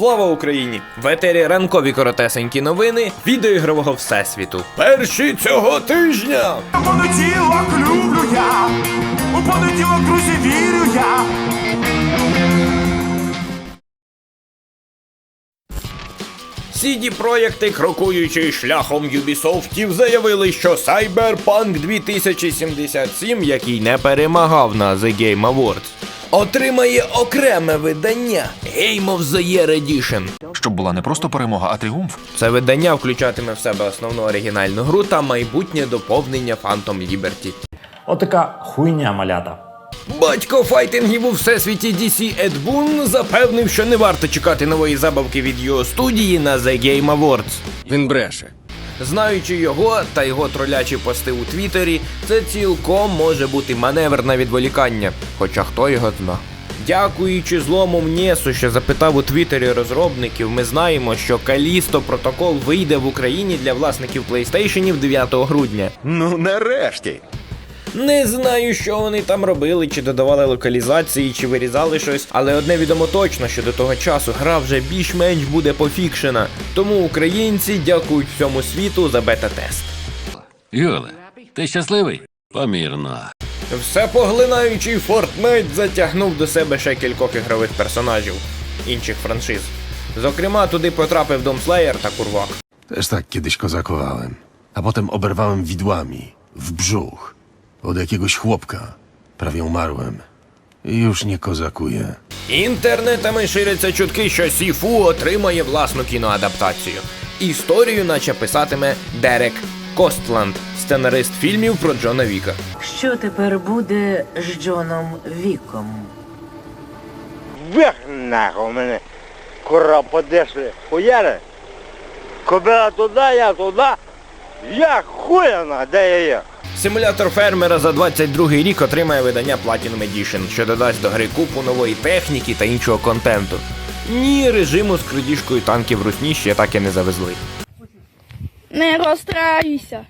Слава Україні! В етері ранкові коротесенькі новини відеоігрового всесвіту. Перші цього тижня! У понеділок люблю я, у понеділок, друзі, вірю я. CD Projekти, крокуючи шляхом Юбісофтів, заявили, що Cyberpunk 2077, який не перемагав на The Game Awards, отримає окреме видання Game of the Year Edition. Щоб була не просто перемога, а тріумф. Це видання включатиме в себе основну оригінальну гру та майбутнє доповнення Phantom Liberty. Отака хуйня малята. Батько файтингів у всесвіті DC Ед Бун запевнив, що не варто чекати нової забавки від його студії на The Game Awards. Він бреше. Знаючи його та його тролячі пости у Твіттері, це цілком може бути маневр на відволікання, хоча хто його зна. Дякуючи злому Мнєсу, що запитав у Твіттері розробників, ми знаємо, що Калісто протокол вийде в Україні для власників PlayStation 9 грудня. Ну, нарешті. Не знаю, що вони там робили, чи додавали локалізації, чи вирізали щось, але одне відомо точно, що до того часу гра вже більш-менш буде пофікшена. Тому українці дякують всьому світу за бета-тест. Юле, ти щасливий? Помірно. Все поглинаючий Fortnite затягнув до себе ще кількох ігрових персонажів інших франшиз. Zокрема, туди потрапив Домслеєр та Курвак. Też tak kiedyś kozakowałem. A potem oberwałem widłami. W brzuch. Od jakiegoś chłopka. Prawie umarłem. I już nie kozakuję. Інтернетами ширяться чутки, що Сіфу отримає власну кіноадаптацію. Історію, наче писатиме Дерек Костланд, сценарист фільмів про Джона Віка. Що тепер буде з Джоном Віком? Вверх нахуй мене. Кура подешли. Хуяри. Кобила туди, я туди. Я хуяна, де я є. Симулятор фермера за 22 рік отримає видання Platinum Edition, що додасть до гри купу нової техніки та іншого контенту. Ні, режиму з крадіжкою танків русні ще так і не завезли. Не розстраюйся.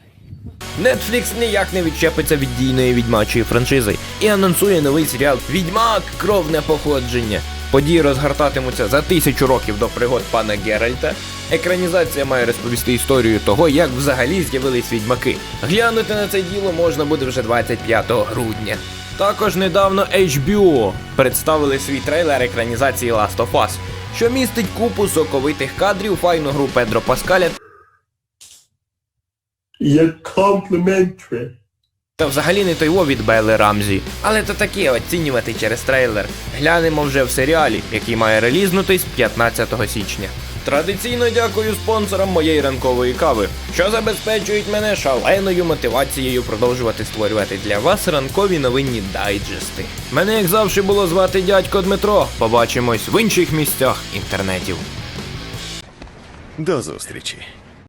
Netflix ніяк не відчепиться від дійної відьмачої франшизи і анонсує новий серіал Відьмак Кровне походження. Події розгортатимуться за тисячу років до пригод пана Геральта. Екранізація має розповісти історію того, як взагалі з'явились відьмаки. Глянути на це діло можна буде вже 25 грудня. Також недавно HBO представили свій трейлер екранізації Last of Us, що містить купу соковитих кадрів, файну гру Педро Паскаля Та взагалі не той во від Белли Рамзі. Але то таке оцінювати через трейлер. Глянемо вже в серіалі, який має релізнутись 15 січня. Традиційно дякую спонсорам моєї ранкової кави, що забезпечують мене шаленою мотивацією продовжувати створювати для вас ранкові новинні дайджести. Мене, як завжди, було звати дядько Дмитро. Побачимось в інших місцях інтернетів. Do зустрічі.